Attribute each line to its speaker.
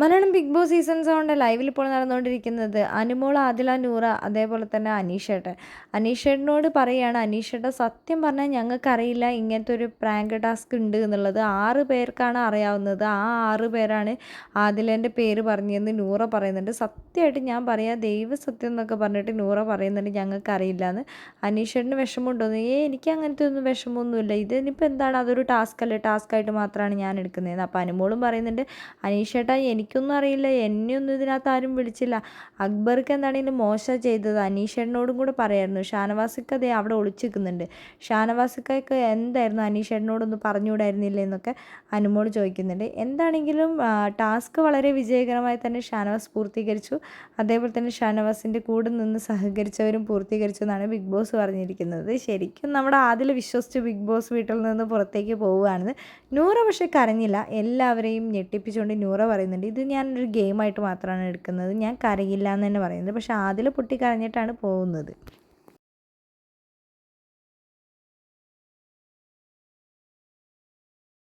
Speaker 1: Malayalam big Boss season സെവന്റെ ലൈവിൽ ഇപ്പോൾ നടന്നുകൊണ്ടിരിക്കുന്നത് അനുമോൾ ആദില നൂറ അതേപോലെ തന്നെ അനീഷേട്ടൻ. അനീഷേട്ടനോട് പറയുകയാണ് അനീഷേട്ടൻ സത്യം പറഞ്ഞാൽ ഞങ്ങൾക്കറിയില്ല ഇങ്ങനത്തെ ഒരു പ്രാങ്ക് ടാസ്ക് ഉണ്ട് എന്നുള്ളത്. ആറ് പേർക്കാണ് അറിയാവുന്നത്. ആ ആറ് പേരാണ് ആദിലേന്റെ പേര് പറഞ്ഞതെന്ന് നൂറ പറയുന്നുണ്ട്. സത്യമായിട്ട് ഞാൻ പറയാം ദൈവ സത്യം എന്നൊക്കെ പറഞ്ഞിട്ട് നൂറ പറയുന്നുണ്ട് ഞങ്ങൾക്കറിയില്ല എന്ന്. അനീഷേട്ടന് വിഷമമുണ്ടോയെന്ന് ഏ എനിക്ക് അങ്ങനത്തെ ഒന്നും വിഷമമൊന്നുമില്ല. ഇതിനിപ്പോൾ എന്താണ്? അതൊരു ടാസ്ക് അല്ലേ? ടാസ്ക് ആയിട്ട് മാത്രമാണ് ഞാൻ എടുക്കുന്നത് അപ്പോൾ അനുമോളും പറയുന്നുണ്ട് അനീഷേട്ടാ എനിക്കൊന്നും അറിയില്ല. എന്നെയൊന്നും ഇതിനകത്ത് ആരും വിളിച്ചില്ല. അക്ബർക്ക് എന്താണെങ്കിലും മോശം ചെയ്തത്? അനീഷേട്ടനോടും കൂടെ പറയായിരുന്നു. ഷാനവാസിക്ക് അതേ അവിടെ ഒളിച്ചിരിക്കുന്നുണ്ട്. ഷാനവാസിക്കൊക്കെ എന്തായിരുന്നു? അനീഷേട്ടനോടൊന്ന് പറഞ്ഞുകൂടായിരുന്നില്ല എന്നൊക്കെ അനുമോട് ചോദിക്കുന്നുണ്ട്. എന്താണെങ്കിലും ടാസ്ക് വളരെ വിജയകരമായി തന്നെ ഷാനവാസ് പൂർത്തീകരിച്ചു. അതേപോലെ തന്നെ ഷാനവാസിന്റെ കൂടെ നിന്ന് സഹകരിച്ചവരും പൂർത്തീകരിച്ചു എന്നാണ് ബിഗ് ബോസ് പറഞ്ഞിരിക്കുന്നത്. ശരിക്കും നമ്മുടെ ആദ്യം വിശ്വസിച്ച് ബിഗ് ബോസ് വീട്ടിൽ നിന്ന് പുറത്തേക്ക് പോവുകയാണെന്ന് നൂറ പക്ഷേ കരഞ്ഞില്ല. എല്ലാവരെയും ഞെട്ടിപ്പിച്ചുകൊണ്ട് നൂറ പറയുന്നുണ്ട്. ഞാനൊരു ഗെയിമായിട്ട് മാത്രമാണ് എടുക്കുന്നത്. ഞാൻ കരയില്ല എന്ന് തന്നെ പറയുന്നത്. പക്ഷേ ആദിൽ പൊട്ടി കരഞ്ഞിട്ടാണ് പോകുന്നത്.